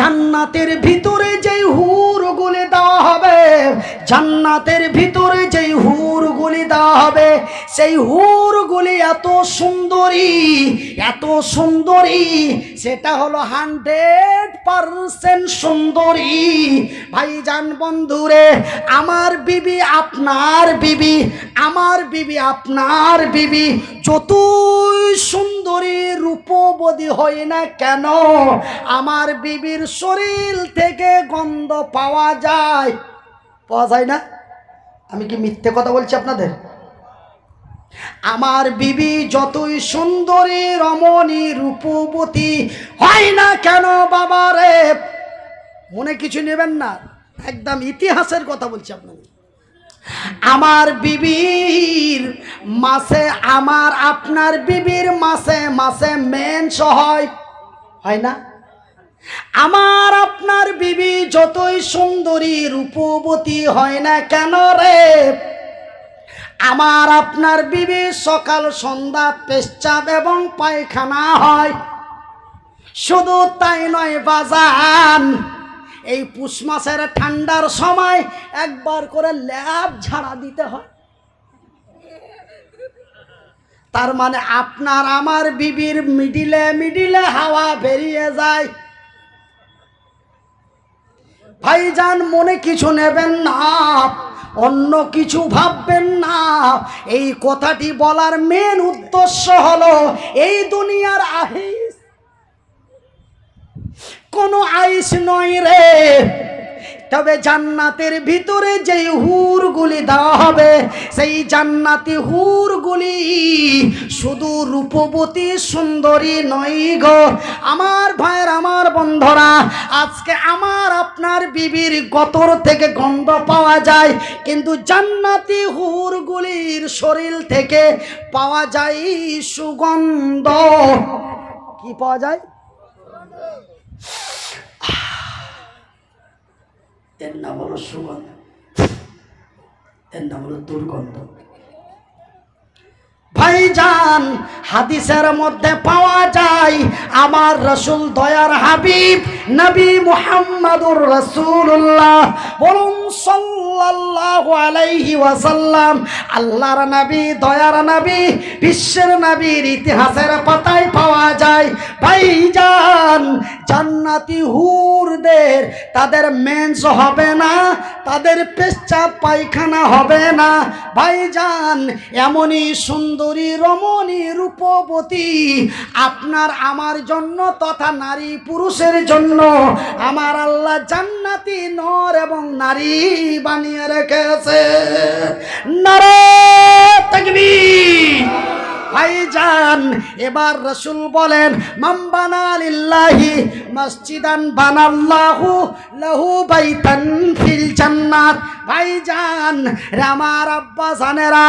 জান্নাতের ভিতরে যে হুর গুলে দেওয়া হবে জান্নাতের ভিতরে যেই হুরগুলি দেওয়া হবে, সেই হুরগুলি এত সুন্দরী এত সুন্দরী, সেটা হলো হান্ড্রেড পারসেন্ট সুন্দরী। ভাইজান বন্ধুরে, আমার বিবি আপনার বিবি, আমার বিবি আপনার বিবি, যতই সুন্দরী রূপবতী হয় না কেন, আমার বিবির শরীর থেকে গন্ধ পাওয়া যায়। পাওয়া যায় না? আমি কি মিথ্যে কথা বলছি আপনাদের? আমার বিবি যতই সুন্দরী, রমণী, রূপবতী, হয় না কেন বাবা রে? মনে কিছু নেবেন না? একদম ইতিহাসের কথা বলছি আপনাদের। আমার বিবির মাসে, আমার আপনার বিবির মাসে মাসে মেন হয়। হয় না? আমার আপনার বিবি যতই সুন্দরী, রূপবতী হয় না কেন রে? আমার আপনার বিবি সকাল, সন্ধ্যা পেশাব এবং পায়খানা হয়। শুধু তাই নয়, বাজান, এই পুষ মাসের ঠান্ডার সময় একবার করে ল্যাব ঝাড়া দিতে হয়। তার মানে আপনার আমার বিবির মিডিলে মিডিলে হাওয়া বেরিয়ে যায়। ভাইজান মনে কিছু নেবেন না, অন্য কিছু ভাববেন না। এই কথাটি বলার মেন উদ্দেশ্য হলো, এই দুনিয়ার আহিস কোনো আইস নয় রে। তবে জান্নাতের ভিতরে যেই হুরগুলি দেওয়া হবে, সেই জান্নাতি হুরগুলি শুধু রূপবতী সুন্দরী নয় গো। আমার ভাইয়ের, আমার বন্ধরা, আজকে আমার আপনার বিবির গতর থেকে গন্ধ পাওয়া যায়, কিন্তু জান্নাতি হুরগুলির শরীর থেকে পাওয়া যায় সুগন্ধ। কি পাওয়া যায়? এর নাম হলো সুগন্ধ। এর নাম হলো দুর্গন্ধ। ভাইজান, হাদিসের মধ্যে পাওয়া যায়, আমার রসুল দয়ার হাবিব নবী মুহাম্মাদুর রসুল্লাহ বলুন সাল্লাল্লাহু আলাইহি ওয়াসাল্লাম, আল্লাহর নবী, দয়ার নবী, বিশ্বের নবীর ইতিহাসের পাতায় পাওয়া যায়। ভাইজান, জান্নাতি হুরদের, তাদের মেন্স হবে না, তাদের পেশাব পায়খানা হবে না। ভাইজান, এমনই সুন্দরী, রমণী রূপবতী, আপনার আমার জন্য তথা নারী পুরুষের জন্য আমার আল্লাহ জান্নাতি নর এবং নারী বানিয়ে রেখেছে। নারে তাকবীর। ভাইজান এবার রসুল বলেন মাম্বানা লিল্লাহি মসজিদান বানাল্লাহু লাহু বাইতান ফিল জান্নাত। ভাইজান রামার আব্বা জানেরা,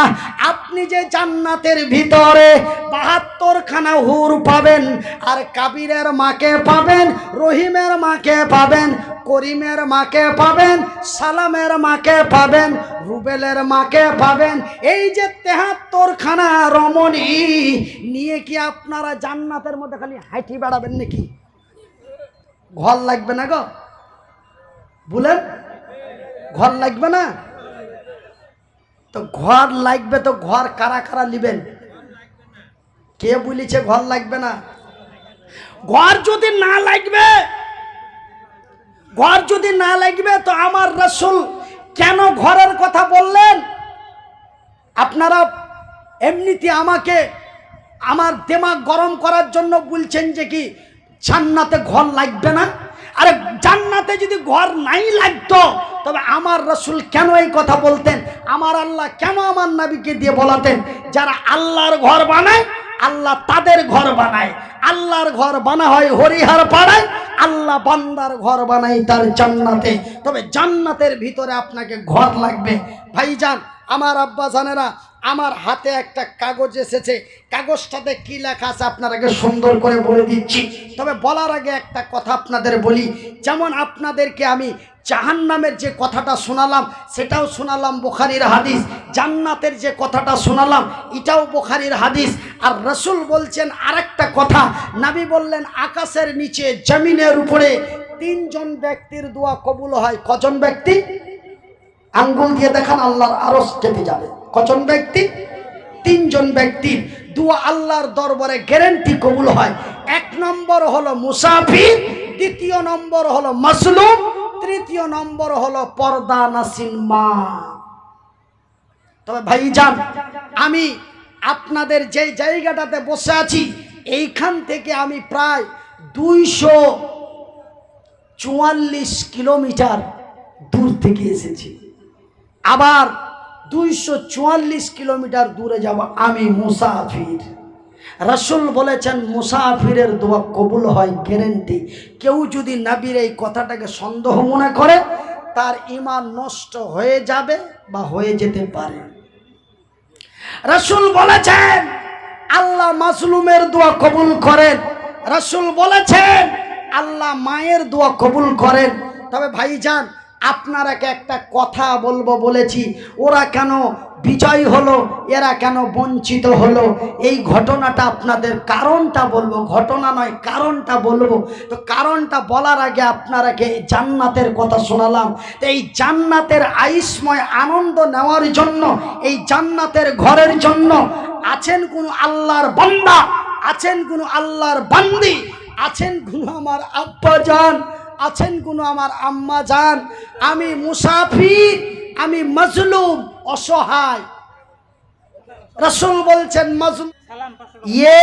আপনি যে জান্নাতের ভিতরে বাহাত্তর খানা হুর পাবেন আর কাবিরের মাকে পাবেন, রহিমের মাকে পাবেন, করিমের মাকে পাবেন, সালামের মাকে পাবেন, রুবেলের মাকে পাবেন। এই যে তেহাত্তর খানা রমণী, নিয়ে কি আপনারা জান্নাতের মধ্যে খালি হাঁটি বেড়াবেন নাকি? ঘর লাগবে না গো? বলেন, ঘর লাগবে না? তো ঘর লাগবে তো ঘর কারা কারা নিবেন? কে বলেছে ঘর লাগবে না? ঘর যদি না লাগবে ঘর যদি না লাগবে, তো আমার রসুল কেন ঘরের কথা বললেন? আপনারা এমনিতে আমাকে আমার দেমাগ গরম করার জন্য বলছেন যে কি, জান্নাতে ঘর লাগবে না? আরে, জান্নাতে যদি ঘর নাই লাগতো, তবে আমার রসুল কেন এই কথা বলতেন? আমার আল্লাহ কেন আমার নাবিকে দিয়ে বলাতেন? যারা আল্লাহর ঘর বানায়, আল্লাহ তাদের ঘর বানায়। আল্লাহর ঘর বানা হয় হরিহার পাড়ায় আল্লাহ বান্দার ঘর বানাই তার জান্নাতে। তবে জান্নাতের ভিতরে আপনাকে ঘর লাগবে। ভাইজান আমার আব্বা জানেরা, আমার হাতে একটা কাগজ এসেছে। কাগজটাতে কি লেখা আছে আপনারাকে সুন্দর করে বলে দিচ্ছি। তবে বলার আগে একটা কথা আপনাদের বলি, যেমন আপনাদেরকে আমি জাহান্নামের যে কথাটা শোনালাম, সেটাও শোনালাম বোখারির হাদিস, জান্নাতের যে কথাটা শোনালাম, এটাও বোখারির হাদিস। আর রসুল বলছেন আরেকটা কথা, নাবি বললেন, আকাশের নিচে জমিনের উপরে তিনজন ব্যক্তির দোয়া কবুল হয়। কজন ব্যক্তি? আঙ্গুল দিয়ে দেখান আল্লাহর আরস কেটে যাবে। কজন ব্যক্তি? তিনজন ব্যক্তির দোয়া আল্লাহর দরবারে গ্যারেন্টি কবুল হয়। এক নম্বর হলো মুসাফির, দ্বিতীয় নম্বর হলো মাসলুম, তৃতীয় নম্বর হলো পর্দা নাসিন মা। তবে ভাই যান আমি আপনাদের যে জায়গাটাতে বসে আছি, এইখান থেকে আমি প্রায় দুইশো চুয়াল্লিশ কিলোমিটার দূর থেকে এসেছি। আবার দুইশো চুয়াল্লিশ কিলোমিটার দূরে যাব আমি মুসাফির। রাসুল বলেছেন, মুসাফিরের দোয়া কবুল হয় গ্যারেন্টি কেউ যদি নাবির এই কথাটাকে সন্দেহ মনে করে, তার ইমান নষ্ট হয়ে যাবে বা হয়ে যেতে পারে। রাসুল বলেছেন, আল্লাহ মাসলুমের দোয়া কবুল করেন। রাসুল বলেছেন, আল্লাহ মায়ের দোয়া কবুল করেন। তবে ভাইজান আপনারাকে একটা কথা বলব বলেছি, ওরা কেন বিজয় হলো, এরা কেন বঞ্চিত হলো? এই ঘটনাটা আপনাদের কারণটা বলব, ঘটনা নয়, কারণটা বলব। তো কারণটা বলার আগে আপনারাকে এই জান্নাতের কথা শোনালাম। তো এই জান্নাতের আয়ুষ্ময় আনন্দ নেওয়ার জন্য, এই জান্নাতের ঘরের জন্য আছেন কোনো আল্লাহর বান্দা? আছেন কোনো আল্লাহর বান্দি? আছেন কোন আমার আব্বা যান আছেন কোন আমার আম্মা যান আমি মুসাফির আমি মজলুম অসহায়। রসুল বলছেন মজলুম ইয়ে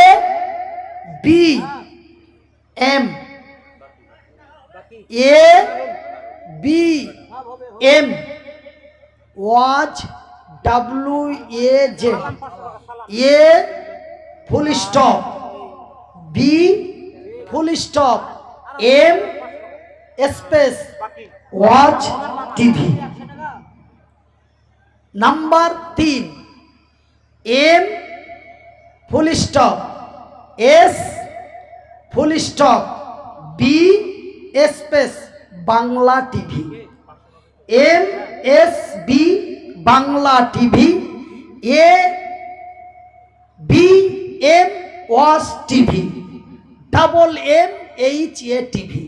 B M. A B M. Was W A J. A full stop. B full stop. M space watch TV. Number তিন M full stop S full stop B space Bangla TV M S B Bangla TV A B M was TV double M H A TV.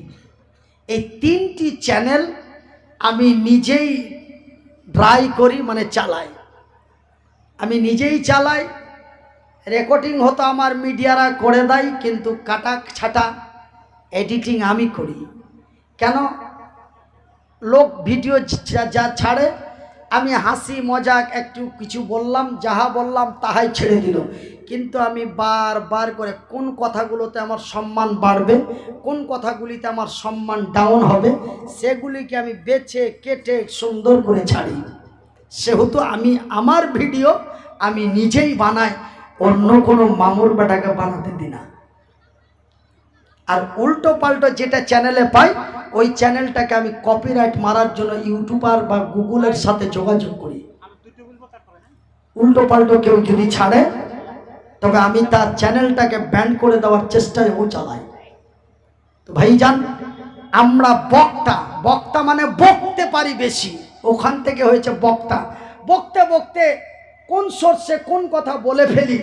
এই তিনটি channel আমি নিজেই dry করি মানে চালাই। আমি নিজেই চালাই। রেকর্ডিং হতো আমার মিডিয়ারা করে দেয়, কিন্তু কাটা ছাটা এডিটিং আমি করি। কেন? লোক ভিডিও যা ছাড়ে আমি হাসি, মজাক একটু কিছু বললাম, যাহা বললাম তাহাই ছেড়ে দিল। কিন্তু আমি বারবার করে কোন কথাগুলোতে আমার সম্মান বাড়বে, কোন কথাগুলিতে আমার সম্মান ডাউন হবে, সেগুলিকে আমি বেছে কেটে সুন্দর করে ছাড়ি। সেহেতু আমি আমার ভিডিও আমি নিজেই বানাই, অন্য কোনো মামুর বেটাকে বানাতে দিই না। আর উল্টো পাল্টো যেটা চ্যানেলে পাই, ওই চ্যানেলটাকে আমি কপিরাইট মারার জন্য ইউটিউবার বা গুগলের সাথে যোগাযোগ করি। উল্টো পাল্টো কেউ যদি ছাড়ে, তবে আমি তার চ্যানেলটাকে ব্যান করে দেওয়ার চেষ্টায়ও চালাই। তো ভাইজান, আমরা বক্তা বক্তা মানে বকতে পারি বেশি। ওখান থেকে হয়েছে বক্তা। বকতে বকতে কোন সোর্সে কোন কথা বলে ফেলি?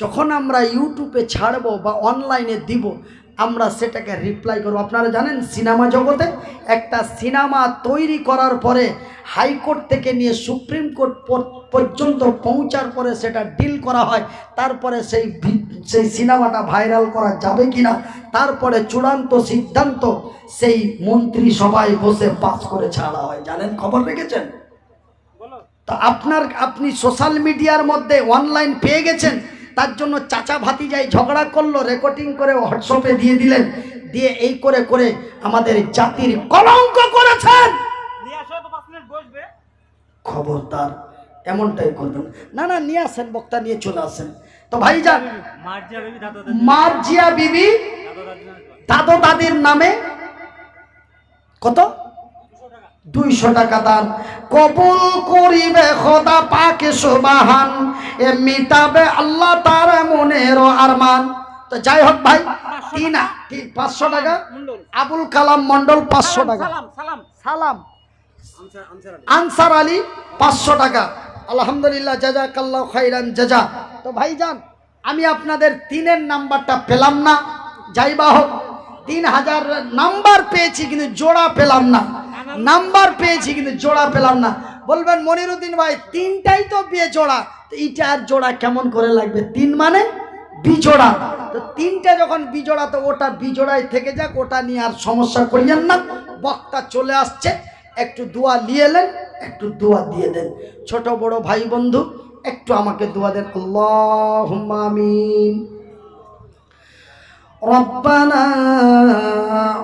যখন আমরা ইউটিউবে ছাড়বো বা অনলাইনে দিব আমরা সেটাকে রিপ্লাই করব। আপনারা জানেন সিনেমা জগতে একটা সিনেমা তৈরি করার পরে হাইকোর্ট থেকে নিয়ে সুপ্রিম কোর্ট পর্যন্ত পৌঁছার পরে সেটা ডিল করা হয় তারপরে সেই সেই সিনেমাটা ভাইরাল করা যাবে কিনা তারপরে চূড়ান্ত সিদ্ধান্ত সেই মন্ত্রী সবাই বসে পাস করে ছাড়া হয়। জানেন খবর রেখেছেন? তো আপনার আপনি সোশ্যাল মিডিয়ার মধ্যে অনলাইন পেয়ে গেছেন? তার জন্য চাচা ভাতিজাই ঝগড়া করল রেকর্ডিং করে হোয়াটসঅ্যাপে দিয়ে দিলেন দিয়ে এই করে করে আমাদের জাতির কলঙ্ক করেছেন। খবরদার এমনটাই করবেন। না না নিয়ে আসেন বক্তা নিয়ে চলে আসেন। তো ভাইজান মার্জিয়া বিবি দাদো দাদির নামে কত? দুইশো টাকা দান। কবুল করিবে খোদা পাকে সুবাহান। এ মিটাবে আল্লাহ তার মনের আরমান। তো যাই হোক ভাই তিন তিন- পাঁচশো টাকা? আবুল কালাম মন্ডল পাঁচশো টাকা। সালাম আনসার আলী। পাঁচশো টাকা। আলহামদুলিল্লাহ জাজা কাল্লা খাইরান জাজা। তো ভাই যান আমি আপনাদের তিনের নাম্বারটা পেলাম না। যাই বা হোক তিন হাজার নাম্বার পেয়েছি কিন্তু জোড়া পেলাম না। নাম্বার পেয়েছি কিন্তু জোড়া পেলাম না বলবেন মনিরুদ্দিন ভাই তিনটাই তো বিয়ে জোড়া তো এইটা আর জোড়া কেমন করে লাগবে তিন মানে বিজোড়া তো তিনটা যখন বিজোড়া তো ওটা বিজোড়ায় থেকে যাক ওটা নিয়ে আর সমস্যা করিয়েন না বক্তা চলে আসছে একটু দোয়া নিয়ে এলেন একটু দোয়া দিয়ে দেন ছোট বড় ভাই বন্ধু একটু আমাকে দোয়া দেন আল্লাহ আমিন ربنا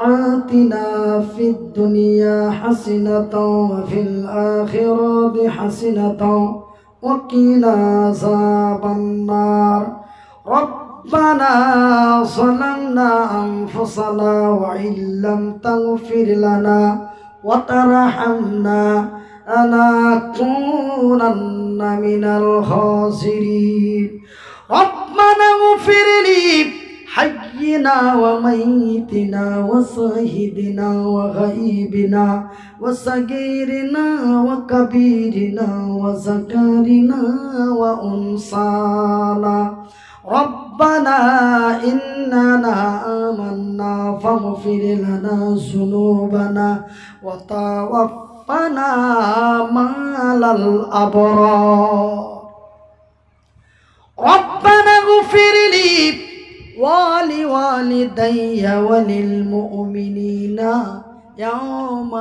آتنا في الدنيا حسنة وفي الآخرة حسنة وقنا عذاب النار ربنا ظلمنا أنفسنا وإن لم تغفر لنا وترحمنا لنكونن من الخاسرين ربنا اغفر لي حينا وميتنا وصاهدنا وغيبنا وصغيرنا وكبيرنا وذكرنا وأنصانا ربنا إننا آمنا فاغفر لنا ذنوبنا وتوفنا مع الأبرار ربنا اغفر لي ولوالدي وللمؤمنين يوم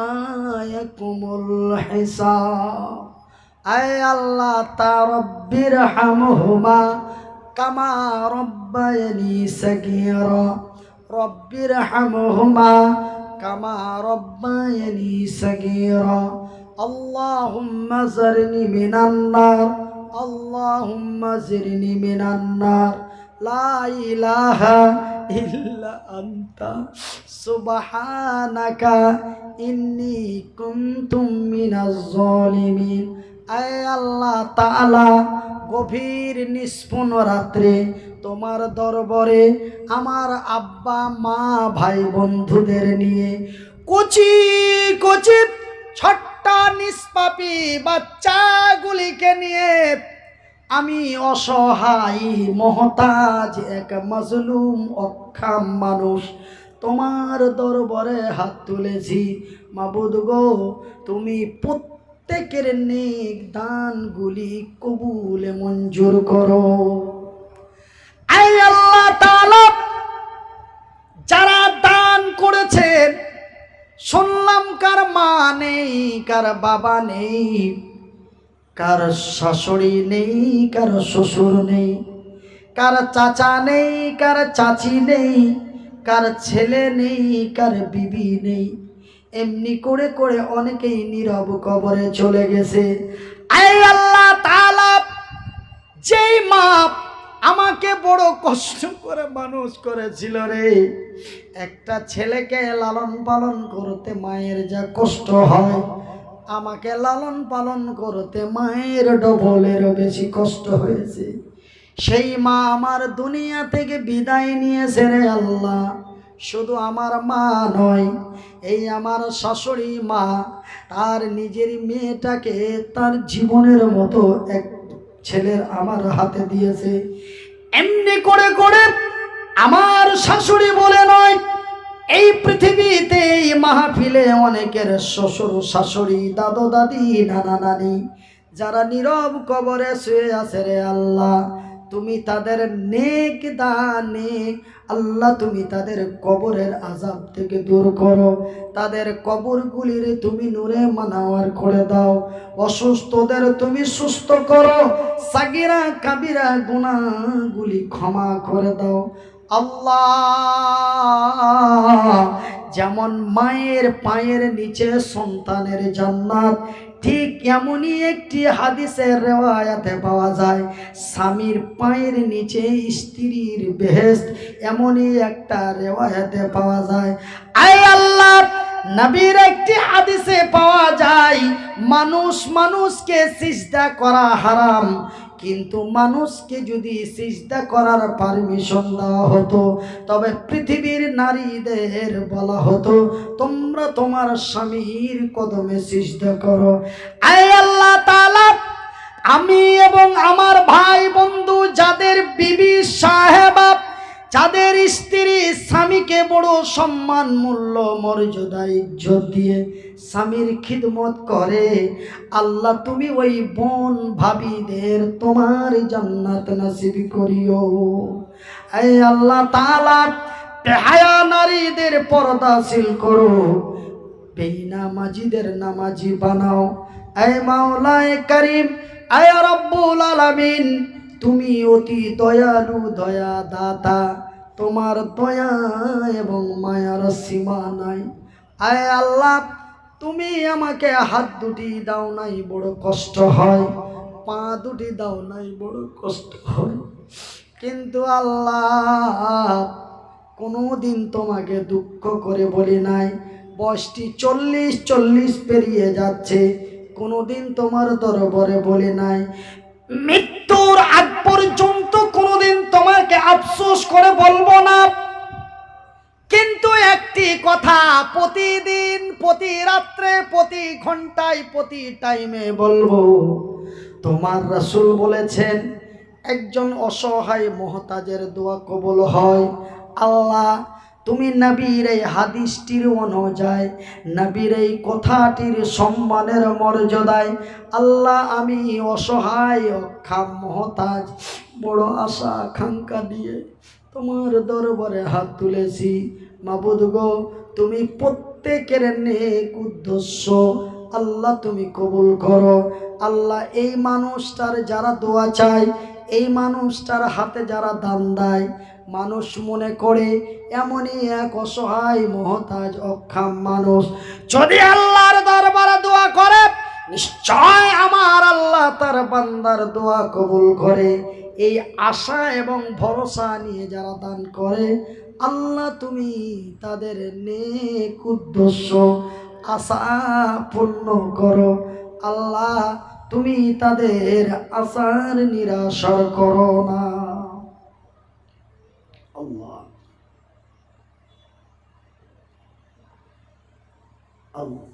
يقوم الحساب أي الله رب ارحمهما كما ربياني صغيرا رب ارحمهما كما ربياني صغيرا اللهم زرني من النار اللهم زرني من النار সুবাহানাকা ইন্নি আয় আল্লাহ গভীর নিষ্পন রাত্রে তোমার দরবারে আমার আব্বা, মা, ভাই, বন্ধুদের নিয়ে কুচি কুচিত ছোট্ট নিষ্পাপি বাচ্চাগুলিকে নিয়ে আমি অসহায় মহতাজ এক মাজলুম, অক্ষাম মানুষ। তোমার দরবারে হাত তুলেছি। মাবুদ গো, তুমি প্রত্যেকের নেক দানগুলি কবুল মঞ্জুর করো। আই আল্লাহ যারা দান করেছেন, শুনলাম কার মা নেই, কার বাবা নেই। কার শাশুড়ি নেই, কার শ্বশুর নেই, কার চাচা নেই, কার চাচি নেই, কার ছেলে নেই, কার বিবি নেই। এমনি করে করে অনেকেই নীরব কবরে চলে গেছে। আল্লাহ যেই মা আমাকে বড় কষ্ট করে মানুষ করেছিল রে। একটা ছেলেকে লালন পালন করতে মায়ের যা কষ্ট হয় আমাকে লালন পালন করতে মায়ের ডবলেরও বেশি কষ্ট হয়েছে। সেই মা আমার দুনিয়া থেকে বিদায় নিয়েছে রে আল্লাহ। শুধু আমার মা নয়, এই আমার শাশুড়ি মা, তার নিজের মেয়েটাকে তার জীবনের মতো এক ছেলের আমার হাতে দিয়েছে। এমনি করে করে আমার শাশুড়ি বলে নয় এই পৃথিবীতে এই মাহফিলে অনেকের শ্বশুর, শাশুড়ি, দাদু, দাদি, নানা, নানি, যারা নীরব কবরে শুয়ে আছে রে আল্লাহ, তুমি তাদের নেক দানে, আল্লাহ তুমি তাদের কবরের আজাব থেকে দূর করো, তাদের কবরগুলির তুমি নূরে মানাওয়ার করে দাও, অসুস্থদের তুমি সুস্থ করো, সাগিরা, কাবিরা গুণাগুলি ক্ষমা করে দাও আল্লাহ। যেমন মায়ের পায়ের নিচে সন্তানের জান্নাত, ঠিক এমনই একটি হাদিসের রেওয়ায়াতে পাওয়া যায়, স্বামীর পায়ের নিচে স্ত্রীর বেহেস্ত এমনই একটা রেওয়ায়াতে পাওয়া যায়। আয় আল্লাহ, নবীর একটি হাদিসে পাওয়া যায়, মানুষ মানুষকে সিজদা করা হারাম কিন্তু মানুষকে যদি সিজদা করার পারমিশন দেওয়া হতো, তবে পৃথিবীর নারীদের বলা হতো, তোমরা তোমার স্বামীর কদমে সিজদা করো। আয় আল্লাহ তাআলা, আমি এবং আমার ভাই বন্ধু যাদের বিবি সাহেবা যাদের স্ত্রী স্বামীকে বড় সম্মান, মূল্য, মর্যাদা, ইজ্জত দিয়ে স্বামীর খিদমত করে, আল্লাহ তুমি ওই বোন ভাবিদের তোমার জান্নাত নসিব করিও। এই আল্লাহ তাআলা, বেহায়া নারীদের পর্দাশীল করো বেনামাজিদের নামাজি বানাও। এই মাওলায় করিম আয় রব্বুল আলামিন তুমি অতি দয়ালু দয়া দাতা তোমার দয়া এবং মায়ার সীমা নাই। আয় আল্লাহ, তুমি আমাকে হাত দুটি দাও নাই, বড় কষ্ট হয়। পা দুটি দাও নাই, বড় কষ্ট হয়। কিন্তু আল্লাহ কোনো দিন তোমাকে দুঃখ করে বলি নাই। বয়সটি চল্লিশ চল্লিশ পেরিয়ে যাচ্ছে। কোনো দিন তোমার দরবারে বলি নাই। মৃত্যুর আগ পর্যন্ত কোনোদিন তোমাকে আফসোস করে বলব না। কিন্তু একটি কথা প্রতিদিন, প্রতি রাত্রে, প্রতি ঘন্টায়, প্রতি টাইমে বলব। তোমার রাসূল বলেছেন, একজন অসহায় মহতাজের দোয়া কবল হয়। আল্লাহ তুমি নবীর এই হাদিসটির অনুযায়ী, নবীর এই কথাটির সম্মানের মর্যাদায় আল্লাহ আমি অসহায়, অক্ষাম, মহতাজ, বড় আশা, আকাঙ্ক্ষা দিয়ে তোমার দরবারে হাত তুলেছি। মাবুদ গো, তুমি প্রত্যেকের নেক উদ্দেশ্য আল্লাহ তুমি কবুল করো। আল্লাহ এই মানুষটার যারা দোয়া চায়, এই মানুষটার হাতে যারা দান দেয় মানুষ মনে করে, এমনই এক অসহায় মহতাজ, অক্ষাম মানুষ। যদি আল্লাহর দরবারে দোয়া করে, নিশ্চয় আমার আল্লাহ তার বান্দার দোয়া কবুল করে। এই আশা এবং ভরসা নিয়ে যারা দান করে, আল্লাহ তুমি তাদের নেক উদ্দেশ্য, আশা পূর্ণ করো। আল্লাহ তুমি তাদের আশার নিরাশার করো না। الله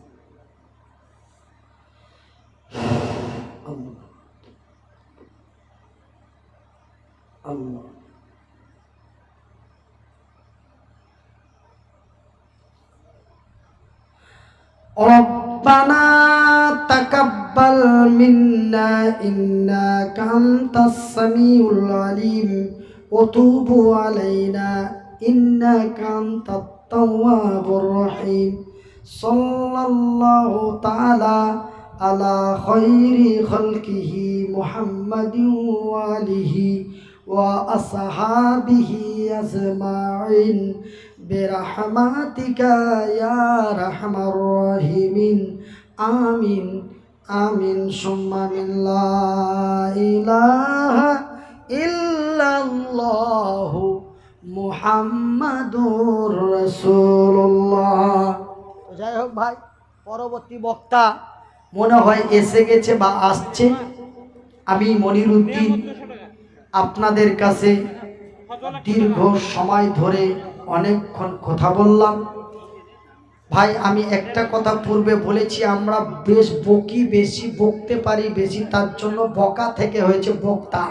الله الله ربنا تقبل منا إنك أنت السميع العليم. وتوب علينا إنك أنت التواب الرحيم. সাল্লাল্লাহু তাআলা আলা খৈরি খলকিহি মুহাম্মাদিন ওয়ালিহি ওয়া আসহাবিহি আজমাইন বিরহমাতিকা ইয়া রাহমার রাহিমিন। আমিন আমিন সুম্মানিল্লাহ ইলাহা ইল্লাল্লাহু মুহাম্মাদুর রাসূলুল্লাহ। যাই হোক ভাই, পরবর্তী বক্তা মনে হয় এসে গেছে বা আসছে। আমি মনিরুদ্দিন আপনাদের কাছে দীর্ঘ সময় ধরে অনেকক্ষণ কথা বললাম। ভাই, আমি একটা কথা পূর্বে বলেছি, আমরা বেশ বকি, বেশি বকতে পারি, বেশি তার জন্য বকা থেকে হয়েছে বক্তা।